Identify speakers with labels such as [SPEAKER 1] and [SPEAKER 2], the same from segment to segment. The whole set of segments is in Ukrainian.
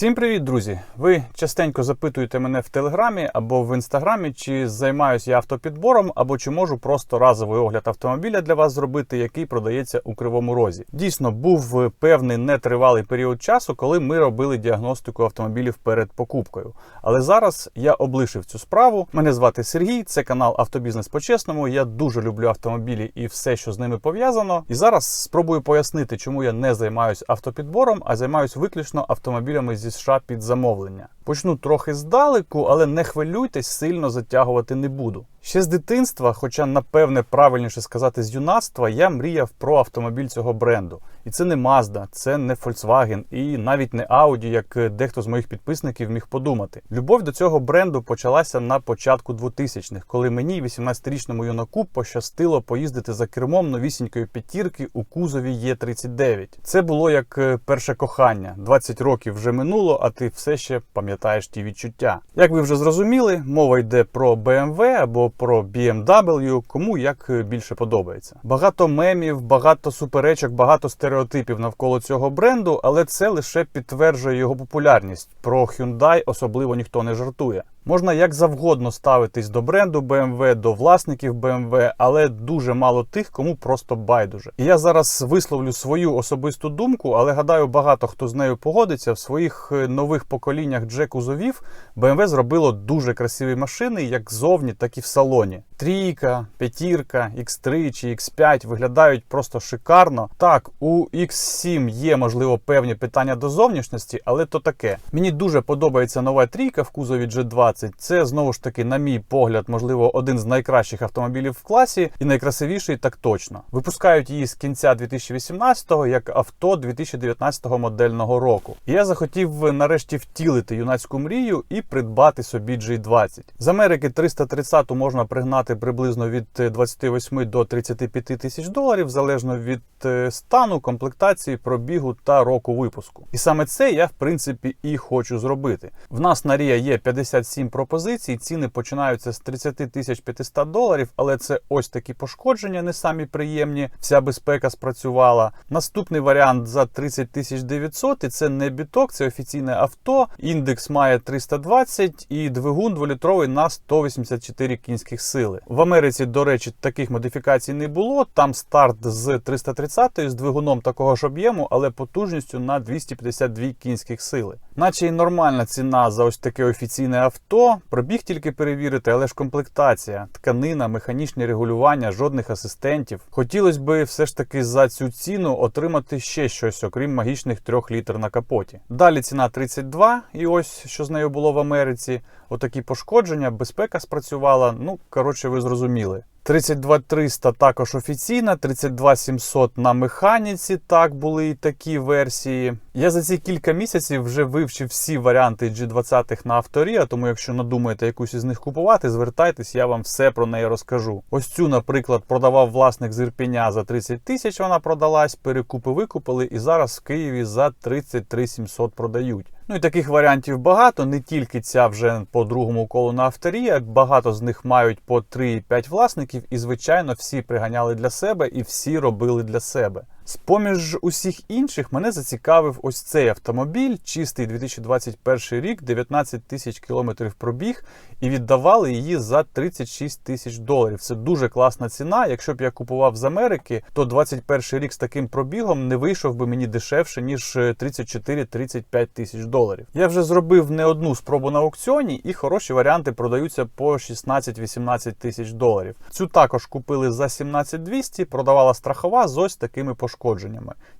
[SPEAKER 1] Всім привіт, друзі! Ви частенько запитуєте мене в телеграмі або в інстаграмі, чи займаюся я автопідбором, або чи можу просто разовий огляд автомобіля для вас зробити, який продається у кривому розі. Дійсно, був певний нетривалий період часу, коли ми робили діагностику автомобілів перед покупкою. Але зараз я облишив цю справу. Мене звати Сергій, це канал Автобізнес по-чесному. Я дуже люблю автомобілі і все, що з ними пов'язано. І зараз спробую пояснити, чому я не займаюся автопідбором, а займаюся виключно автомобілями зі США під замовлення. Почну трохи здалеку, але не хвилюйтесь, сильно затягувати не буду. Ще з дитинства, хоча напевне правильніше сказати з юнацтва, я мріяв про автомобіль цього бренду. І це не Mazda, це не Volkswagen і навіть не Audi, як дехто з моїх підписників міг подумати. Любов до цього бренду почалася на початку 2000-х, коли мені, 18-річному юнаку, пощастило поїздити за кермом новісінької п'ятірки у кузові Є39. Це було як е, перше кохання. 20 років вже минуло, а ти все ще пам'ятаєш ті відчуття. Як ви вже зрозуміли, мова йде про BMW або про BMW, кому як е, більше подобається. Багато мемів, багато суперечок, багато стереотипів навколо цього бренду, але це лише підтверджує його популярність. Про Hyundai особливо ніхто не жартує. Можна як завгодно ставитись до бренду BMW, до власників BMW, але дуже мало тих, кому просто байдуже. І я зараз висловлю свою особисту думку, але гадаю, багато хто з нею погодиться. В своїх е, нових поколіннях G-кузовів BMW зробило дуже красиві машини, як зовні, так і в салоні. Трійка, п'ятірка, X3 чи X5 виглядають просто шикарно. Так, у X7 є можливо певні питання до зовнішності, але то таке. Мені дуже подобається нова трійка в кузові G20. Це знову ж таки, на мій погляд, можливо, один з найкращих автомобілів в класі і найкрасивіший так точно. Випускають її з кінця 2018-го як авто 2019 модельного року. І я захотів нарешті втілити юнацьку мрію і придбати собі G20. З Америки 330 можна пригнати приблизно від 28 до 35 тисяч доларів, залежно від е, стану, комплектації, пробігу та року випуску. І саме це я в принципі і хочу зробити. В нас на Рія є 57 пропозицій, ціни починаються з 30 тисяч 500 доларів, але це ось такі пошкодження, не самі приємні. Вся безпека спрацювала. Наступний варіант за 30 тисяч 900, і це не біток, це офіційне авто. Індекс має 320 і двигун дволітровий на 184 кінських сили. В Америці, до речі, таких модифікацій не було. Там старт з 330 з двигуном такого ж об'єму, але потужністю на 252 кінських сили. Наче й нормальна ціна за ось таке офіційне авто. Пробіг тільки перевірити, але ж комплектація, тканина, механічні регулювання, жодних асистентів. Хотілося би все ж таки за цю ціну отримати ще щось, окрім магічних 3 літр на капоті. Далі ціна 32, і ось що з нею було в Америці. Отакі пошкодження, безпека спрацювала. Ну коротше, ви зрозуміли. 32300 також офіційна, 32700 на механіці. Так були і такі версії. Я за ці кілька місяців вже вивчив всі варіанти G20 на авторі, а тому, якщо надумаєте якусь із них купувати, звертайтесь, я вам все про неї розкажу. Ось цю, наприклад, продавав власник з Ірпеня за 30 тисяч. Вона продалась, перекупи викупили, і зараз в Києві за 33 700 продають. Ну і таких варіантів багато, не тільки ця вже по другому колу на авторі, а багато з них мають по 3-5 власників, і, звичайно, всі приганяли для себе і всі робили для себе. З-поміж усіх інших мене зацікавив ось цей автомобіль, чистий 2021 рік, 19 тисяч кілометрів пробіг, і віддавали її за 36 тисяч доларів. Це дуже класна ціна. Якщо б я купував з Америки, то 21 рік з таким пробігом не вийшов би мені дешевше ніж 34-35 тисяч доларів. Я вже зробив не одну спробу на аукціоні, і хороші варіанти продаються по 16-18 тисяч доларів. Цю також купили за 17 200, продавала страхова з ось такими пошкодженнями.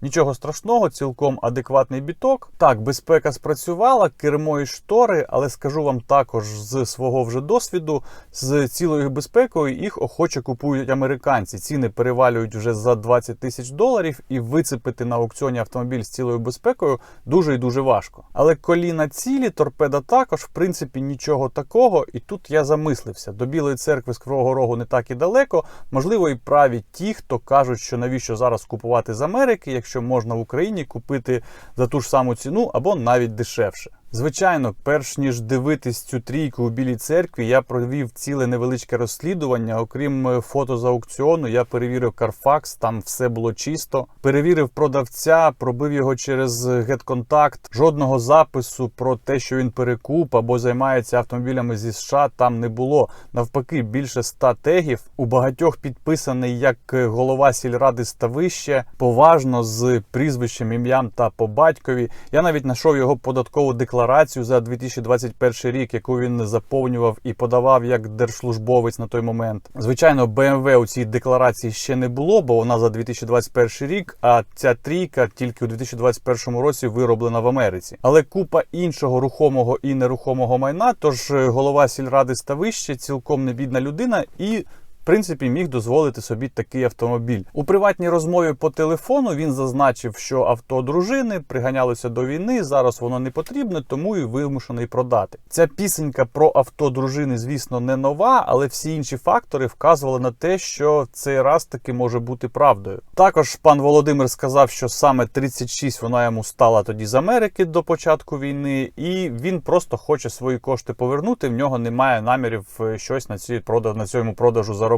[SPEAKER 1] Нічого страшного, цілком адекватний біток. Так, безпека спрацювала, кермо і штори, але скажу вам також з свого вже досвіду, з цілою безпекою їх охоче купують американці. Ціни перевалюють вже за 20 тисяч доларів, і вицепити на аукціоні автомобіль з цілою безпекою дуже і дуже важко. Але коліна цілі, торпеда також, в принципі, нічого такого. І тут я замислився. До Білої церкви з Кривого Рогу не так і далеко. Можливо, і праві ті, хто кажуть, що навіщо зараз купувати з Америки, якщо можна в Україні купити за ту ж саму ціну або навіть дешевше. Звичайно, перш ніж дивитись цю трійку у білій церкві, я провів ціле невеличке розслідування. Окрім е, фото з аукціону, я перевірив Carfax, там все було чисто. Перевірив продавця, пробив його через GetContact. Жодного запису про те, що він перекуп або займається автомобілями зі США, там не було. Навпаки, більше ста тегів. У багатьох підписаний як е, голова сільради Ставище, поважно з прізвищем, ім'ям та по батькові. Я навіть знайшов його податкову декларацію за 2021 рік, яку він заповнював і подавав як держслужбовець на той момент. Звичайно, BMW у цій декларації ще не було, бо вона за 2021 рік. А ця трійка тільки у 2021 році вироблена в Америці. Але купа іншого рухомого і нерухомого майна. Тож е, голова сільради Ставище цілком не бідна людина і. Принципі, міг дозволити собі такий автомобіль. У приватній розмові по телефону він зазначив, що авто дружини приганялося до війни. Зараз воно не потрібне, тому і вимушений продати. Ця пісенька про авто дружини, звісно, не нова, але всі інші фактори вказували на те, що цей раз таки може бути правдою. Також пан Володимир сказав, що саме 36 вона йому стала тоді з Америки до початку війни, і він просто хоче свої кошти повернути. В нього немає намірів е, щось на цій продаж на цьому продажу заробити.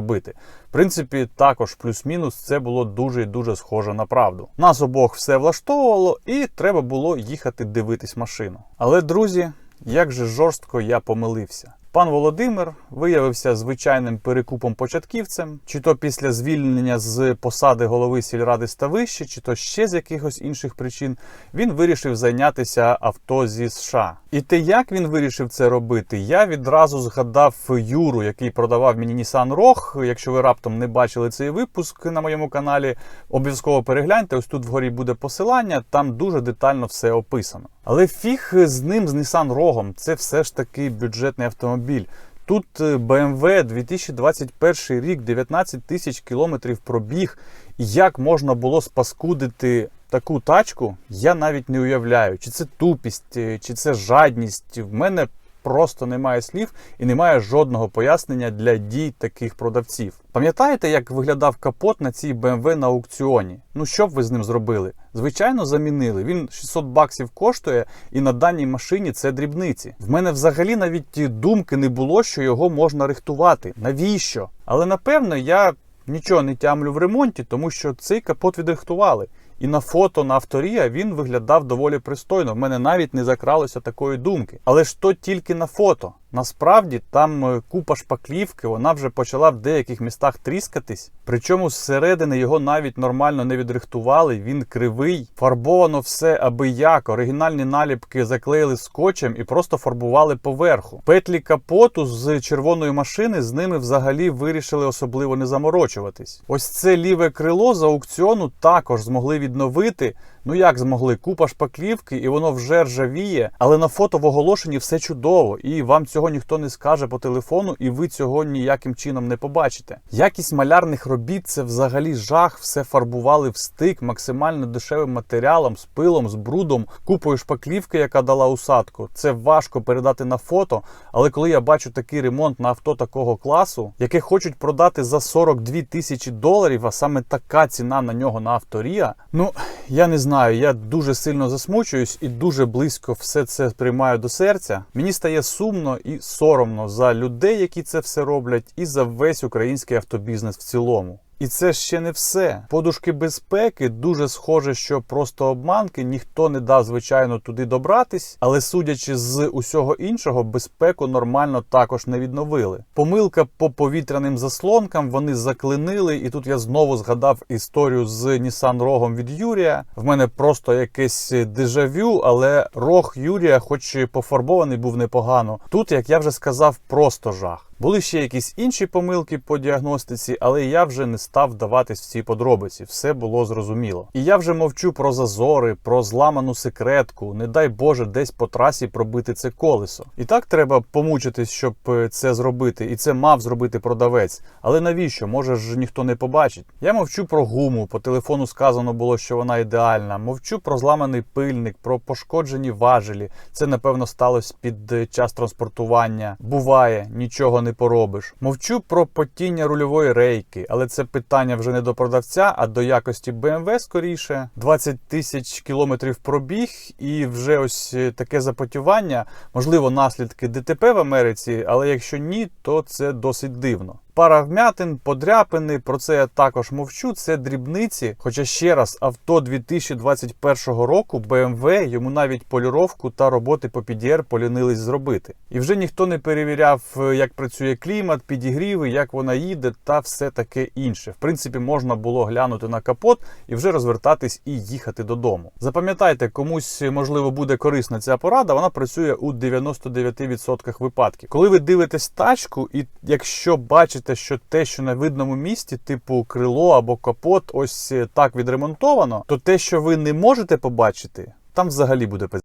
[SPEAKER 1] В принципі, також плюс-мінус це було дуже і дуже схоже на правду. Нас обох все влаштовувало, і треба було їхати дивитись машину. Але друзі, як же жорстко я помилився. Пан Володимир виявився звичайним перекупом початківцем, чи то після звільнення з посади голови сільради Ставище, чи то ще з якихось інших причин, він вирішив зайнятися авто зі США. І те, як він вирішив це робити, я відразу згадав Юру, який продавав мені Nissan Rogue. Якщо ви раптом не бачили цей випуск на моєму каналі, обов'язково перегляньте. Ось тут вгорі буде посилання, там дуже детально все описано. Але фіг з ним, з Nissan Rogue, це все ж таки бюджетний автомобіль. Тут е, BMW 2021 рік, 19 тисяч кілометрів пробіг. Як можна було спаскудити таку тачку, я навіть не уявляю, чи це тупість, е, чи це жадність. В мене просто немає слів і немає жодного пояснення для дій таких продавців. Пам'ятаєте, як виглядав капот на цій BMW на аукціоні? Ну що б ви з ним зробили? Звичайно, замінили. Він 600 баксів коштує, і на даній машині це дрібниці. В мене взагалі навіть думки не було, що його можна рихтувати. Навіщо? Але напевно я нічого не тямлю в ремонті, тому що цей капот відрихтували. І на фото на авторія він виглядав доволі пристойно. В мене навіть не закралося такої думки. Але ж то тільки на фото. Насправді там е, купа шпаклівки, вона вже почала в деяких містах тріскатись. Причому зсередини його навіть нормально не відрихтували. Він кривий, фарбовано все аби як. Оригінальні наліпки заклеїли скотчем і просто фарбували поверху. Петлі капоту з червоної машини з ними взагалі вирішили особливо не заморочуватись. Ось це ліве крило з аукціону також змогли відновити. Ну як змогли? Купа шпаклівки, і воно вже ржавіє, але на фото в оголошенні все чудово, і вам цього ніхто не скаже по телефону, і ви цього ніяким чином не побачите. Якість малярних робіт це взагалі жах, все фарбували в стик максимально дешевим матеріалом, з пилом, з брудом, купою шпаклівки, яка дала усадку. Це важко передати на фото. Але коли я бачу такий ремонт на авто такого класу, яке хочуть продати за 42 тисячі доларів, а саме така ціна на нього на авторія, ну я не знаю я дуже сильно засмучуюсь і дуже близько все це приймаю до серця. Мені стає сумно соромно за людей, які це все роблять, і за весь український автобізнес в цілому. І це ще не все. Подушки безпеки дуже схоже, що просто обманки ніхто не дав, звичайно, туди добратись, але судячи з усього іншого, безпеку нормально також не відновили. Помилка по повітряним заслонкам вони заклинили, і тут я знову згадав історію з Nissan Рогом від Юрія. В мене просто якесь дежавю, але рог Юрія, хоч і пофарбований, був непогано. Тут, як я вже сказав, просто жах. Були ще якісь інші помилки по діагностиці, але я вже не став вдаватись в ці подробиці. Все було зрозуміло. І я вже мовчу про зазори, про зламану секретку. Не дай Боже, десь по трасі пробити це колесо. І так треба помучитись, щоб е, це зробити, і це мав зробити продавець. Але навіщо? Може ж ніхто не побачить. Я мовчу про гуму. По телефону сказано було, що вона ідеальна. Мовчу про зламаний пильник, про пошкоджені важелі. Це напевно сталося під час транспортування. Буває, нічого не не поробиш. Мовчу про потіння рульової рейки, але це питання вже не до продавця, а до якості BMW скоріше. 20 тисяч кілометрів пробіг, і вже ось е, таке запотівання, можливо, наслідки ДТП в Америці, але якщо ні, то це досить дивно. Пара вмятин, подряпини, про це я також мовчу. Це дрібниці. Хоча ще раз, авто 2021 року BMW йому навіть поліровку та роботи по PDR полінились зробити. І вже ніхто не перевіряв, е, як працює клімат, підігріви, як вона їде та все таке інше. В принципі, можна було глянути на капот і вже розвертатись і їхати додому. Запам'ятайте, комусь можливо буде корисна ця порада. Вона працює у 99% випадків. Коли ви дивитесь тачку, і якщо бачите, що те, що на видному місці, типу крило або капот, ось е, так відремонтовано, то те, що ви не можете побачити, там взагалі буде пиз.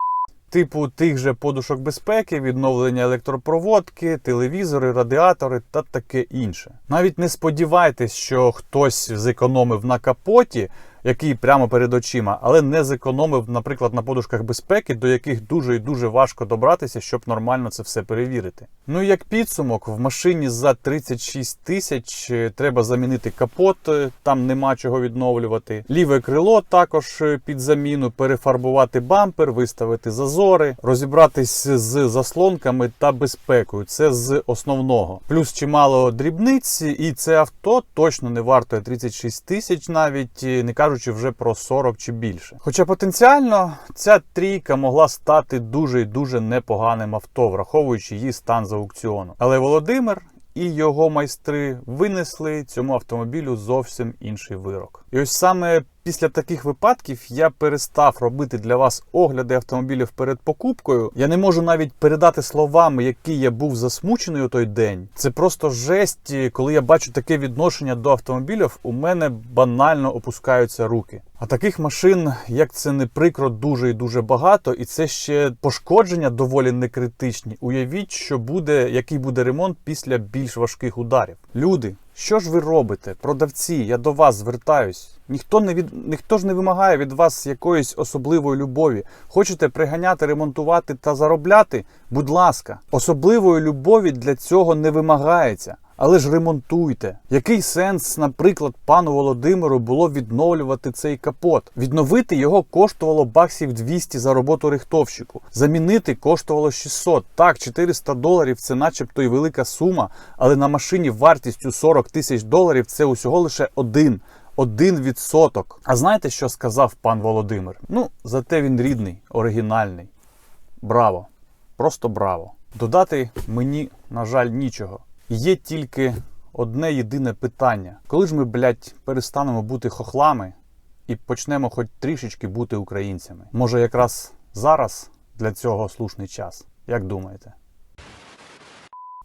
[SPEAKER 1] Типу тих же подушок безпеки, відновлення електропроводки, телевізори, радіатори та таке інше. Навіть не сподівайтесь, що хтось зекономив на капоті, який прямо перед очима, але не зекономив, наприклад, на подушках безпеки, до яких дуже і дуже важко добратися, щоб нормально це все перевірити. Ну і як підсумок, в машині за 36 тисяч е, треба замінити капот, е, там нема чого відновлювати. Ліве крило також е, під заміну, перефарбувати бампер, виставити зазори, розібратись з заслонками та безпекою. Це з основного. Плюс чимало дрібниць, і це авто точно не вартує 36 тисяч, навіть не кажучи вже про 40 чи більше. Хоча потенціально ця трійка могла стати дуже і дуже непоганим авто, враховуючи її стан з аукціону. Але Володимир і його майстри винесли цьому автомобілю зовсім інший вирок. І ось саме після таких випадків я перестав робити для вас огляди автомобілів перед покупкою. Я не можу навіть передати словами, який я був засмучений у той день. Це просто жесть, коли я бачу таке відношення до автомобілів, у мене банально опускаються руки. А таких машин, як це не прикро, дуже і дуже багато, і це ще пошкодження доволі некритичні. Уявіть, що буде, який буде ремонт після більш важких ударів. Люди, що ж ви робите? Продавці, я до вас звертаюсь. Ніхто не від ніхто ж не вимагає від вас якоїсь особливої любові. Хочете приганяти, ремонтувати та заробляти? Будь ласка, особливої любові для цього не вимагається. Але ж ремонтуйте. Який сенс, наприклад, пану Володимиру було відновлювати цей капот? Відновити його коштувало баксів 200 за роботу рихтовщику. Замінити коштувало 600. Так, 400 доларів це начебто і велика сума, але на машині вартістю 40 тисяч доларів це усього лише один. Один відсоток. А знаєте, що сказав пан Володимир? Ну, зате він рідний, оригінальний. Браво! Просто браво! Додати мені, на жаль, нічого. Є тільки одне єдине питання: коли ж ми, блядь, перестанемо бути хохлами і почнемо хоч трішечки бути українцями? Може, якраз зараз для цього слушний час? Як думаєте?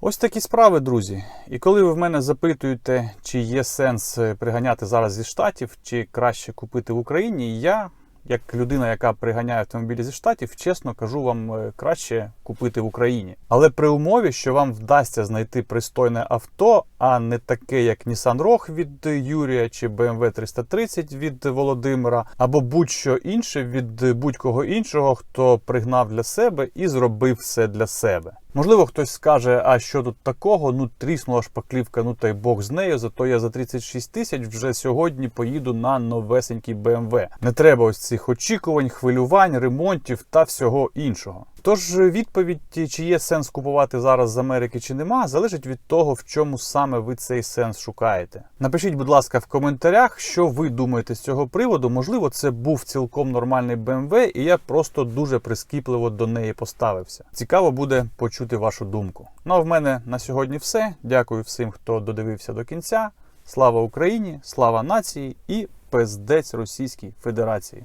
[SPEAKER 1] Ось такі справи, друзі. І коли ви в мене запитуєте, чи є сенс е, приганяти зараз зі штатів, чи краще купити в Україні, я, як людина, яка приганяє автомобілі зі штатів, чесно кажу вам е, краще купити в Україні. Але при умові, що вам вдасться знайти пристойне авто, а не таке, як Nissan Rogue від Юрія чи BMW 330 від Володимира, або будь-що інше від будь-кого іншого, хто пригнав для себе і зробив все для себе. Можливо, хтось скаже, а що тут такого? Ну тріснула шпаклівка, ну та й Бог з нею. Зато я за 36 тисяч вже сьогодні поїду на новесенький BMW. Не треба ось цих очікувань, хвилювань, ремонтів та всього іншого. Тож відповідь, чи є сенс купувати зараз з Америки чи нема, залежить від того, в чому саме ви цей сенс шукаєте. Напишіть, будь ласка, в коментарях, що ви думаєте з цього приводу. Можливо, це був цілком нормальний BMW, і я просто дуже прискіпливо до неї поставився. Цікаво буде почути вашу думку. Ну а в мене на сьогодні все. Дякую всім, хто додивився до кінця. Слава Україні, слава нації і пиздець Російській Федерації.